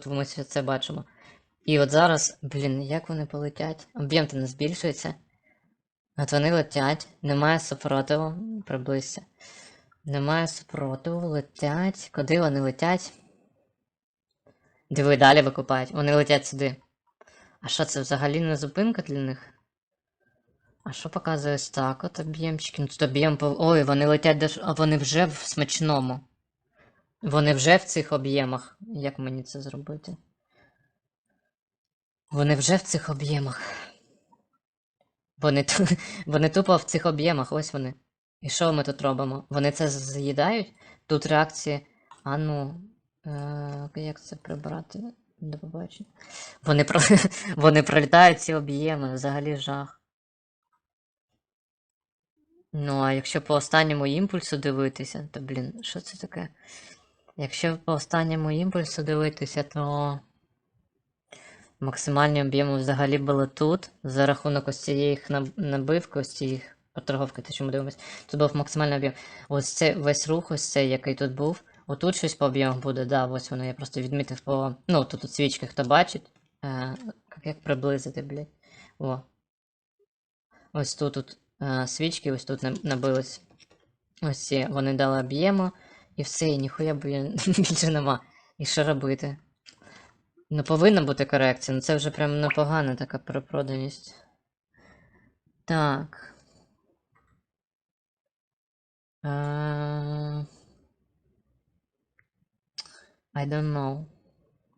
тут ми це бачимо. І от зараз, блін, як вони полетять? Об'єм то не збільшується. От вони летять, немає супротиву, приблизься. Немає супротиву, летять. Куди вони летять? Диви, далі викупають. Вони летять сюди. А що це взагалі не зупинка для них? А що показує ось так? От об'ємчики. Ну тут об'єм. Ой, вони летять деш... А вони вже в смачному. Вони вже в цих об'ємах. Як мені це зробити? Вони вже в цих об'ємах. Вони, вони тупо в цих об'ємах, ось вони. І що ми тут робимо? Вони це з'їдають? Тут реакції. А ну. Е... Як це прибрати? До побачення. Вони, про... вони пролітають ці об'єми, взагалі жах. Ну, а якщо по останньому імпульсу дивитися, то, блін, що це таке? Якщо по останньому імпульсу дивитися, то максимальні об'єми взагалі були тут. За рахунок ось цієї набивки, ось цієї проторговки, те, що ми дивимося, тут був максимальний об'єм. Ось це весь рух, ось цей, який тут був. Отут щось по об'ємах буде, да, ось воно, я просто відмітив по. Ну, тут свічки, хто бачить. Е, як приблизити, блядь. О. Ось тут, тут е, свічки, ось тут набились. Ось ці, вони дали об'єму, і все, і ніхуя більше нема. І що робити? Ну, повинна бути корекція, ну це вже прям непогана така перепроданість. Так. Е, I don't know.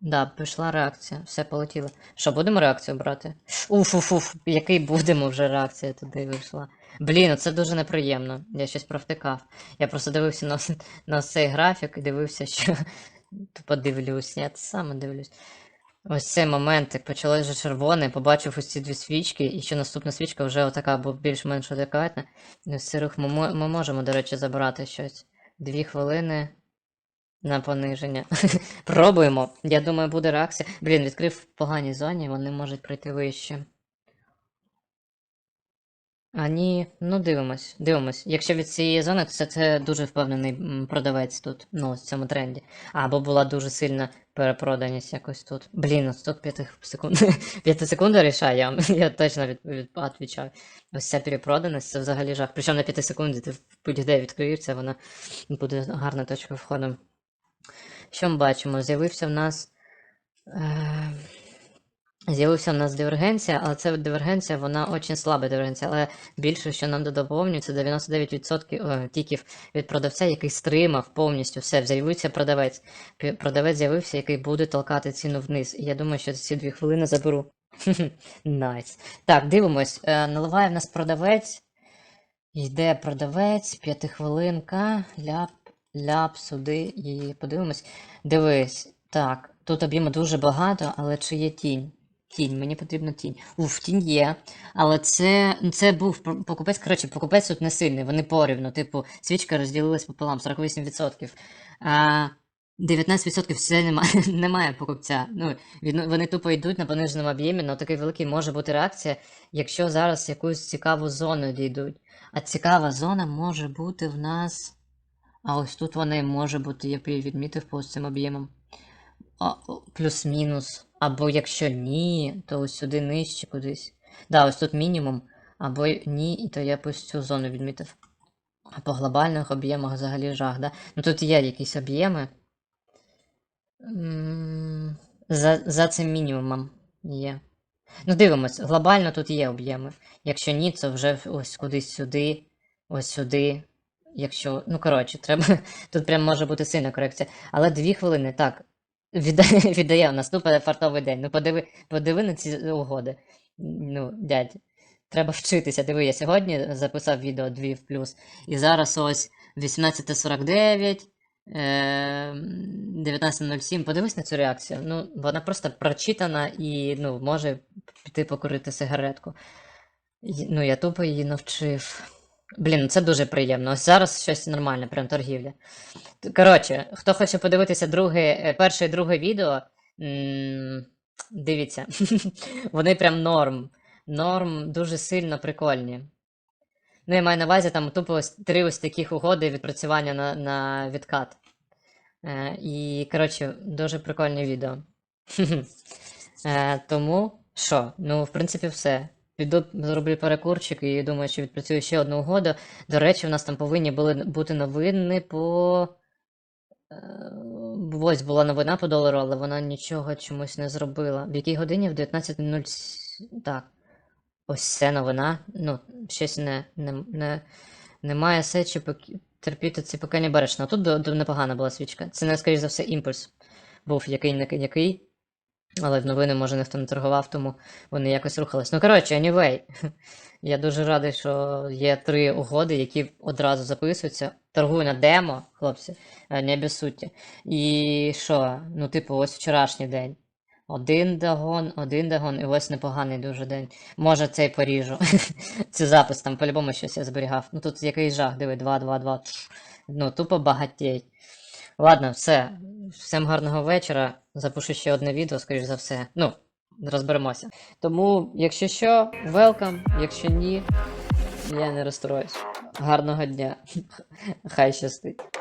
Да, пішла реакція. Все полетіло. Що, будемо реакцію брати? Уф, уф, уф, який будемо вже реакція туди вийшла. Блін, це дуже неприємно. Я щось провтикав. Я просто дивився на, на цей графік і дивився, що. Тупо дивлюсь, я саме дивлюсь. Ось цей момент, як почалось вже червоне, побачив ось ці дві свічки, і що наступна свічка вже отака, бо більш-менш адекватна. І ось цей рух ми, ми можемо, до речі, забрати щось. Дві хвилини на пониження. Пробуємо. Я думаю, буде реакція. Блін, відкрив в поганій зоні, вони можуть пройти вище. А ні, ну дивимось, дивимось. Якщо від цієї зони, то це, це дуже впевнений продавець тут, ну, в цьому тренді. Або була дуже сильна перепроданість якось тут. Блін, ось тут 5 секунд. 5 секунд рішає, я, я точно від, від, відвічаю. Ось ця перепроданість, це взагалі жах. Причому на 5 секунді ти будь-де відкриєшся, вона буде гарна точка входу. Що ми бачимо? З'явився в нас. Е... З'явився в нас дивергенція, але ця дивергенція, вона очень слаба дивергенція, але більше, що нам доповнює, це 99% е, тіків від продавця, який стримав повністю все. З'явився продавець. Продавець з'явився, який буде толкати ціну вниз. І я думаю, що ці дві хвилини заберу. Найс. Так, дивимось. Е, Наливає в нас продавець. Йде продавець, п'ятихвилинка, ляп, ляп сюди і подивимось. Дивись, так, тут об'єму дуже багато, але чи є тінь? Тінь, мені потрібна тінь. Уф, тінь є. Але це, ну, це був покупець. Коротше, покупець тут не сильний, вони порівну. Типу, свічка розділилась пополам, 48%. А 19% все немає, немає покупця. Ну, вони тупо йдуть на пониженому об'ємі, але такий великий може бути реакція, якщо зараз якусь цікаву зону дійдуть. А цікава зона може бути в нас. А ось тут вони може бути, я відмітив по цим об'ємам. Плюс-мінус. Або якщо ні, то ось сюди нижче кудись. Да, ось тут мінімум. Або ні, і то я ось цю зону відмітив. А по глобальних об'ємах взагалі жах, да? Ну тут є якісь об'єми. За, за цим мінімумом є. Ну, дивимось, глобально тут є об'єми. Якщо ні, то вже ось кудись сюди, ось сюди. Якщо. Ну, коротше, треба. Тут прям може бути сильна корекція. Але дві хвилини, так. Віддає, віддає наступний фартовий день. Ну, подиви, подиви на ці угоди. Ну, дядь. Треба вчитися. Диви, я сьогодні записав відео 2 в плюс. І зараз ось 18.49. е, 19.07. Подивись на цю реакцію. Ну, вона просто прочитана і ну, може піти покурити сигаретку. Ну, я тупо її навчив. Блін, ну це дуже приємно. Ось зараз щось нормальне, прям торгівля. Коротше, хто хоче подивитися друге, е, перше і друге відео, дивіться. Вони прям норм. Норм дуже сильно прикольні. Ну, я маю на увазі там тупо ось три ось таких угоди відпрацювання на, на відкат. Е, і, коротше, дуже прикольне відео. Е, тому що? Ну, в принципі, все. Піду зроблю перекурчик і думаю, що відпрацюю ще одну угоду. До речі, у нас там повинні були бути новини по. Е, Ось була новина по долару, але вона нічого чомусь не зробила. В якій годині? В 19.07. Так. Ось це новина. Ну, щось не, не, не, немає сечі поки, терпіти ці не береш. Ну тут непогана була свічка. Це, не, скоріш за все, імпульс був який не який. Але в новини, може, ніхто не торгував, тому вони якось рухались. Ну, коротше, anyway, я дуже радий, що є три угоди, які одразу записуються. Торгую на демо, хлопці, е, не обіссудьте. І що? Ну, типу, ось вчорашній день. Один дагон, один дагон, і ось непоганий дуже день. Може, цей поріжу. Це запис, там по-любому щось я зберігав. Ну тут якийсь жах, диви, 2, 2, 2. Ну, тупо багатєй. Ладно, все. Всім гарного вечора. Запишу ще одне відео, скоріш за все. Ну, розберемося. Тому, якщо що, welcome, якщо ні, я не розстроюсь. Гарного дня. Хай щастить.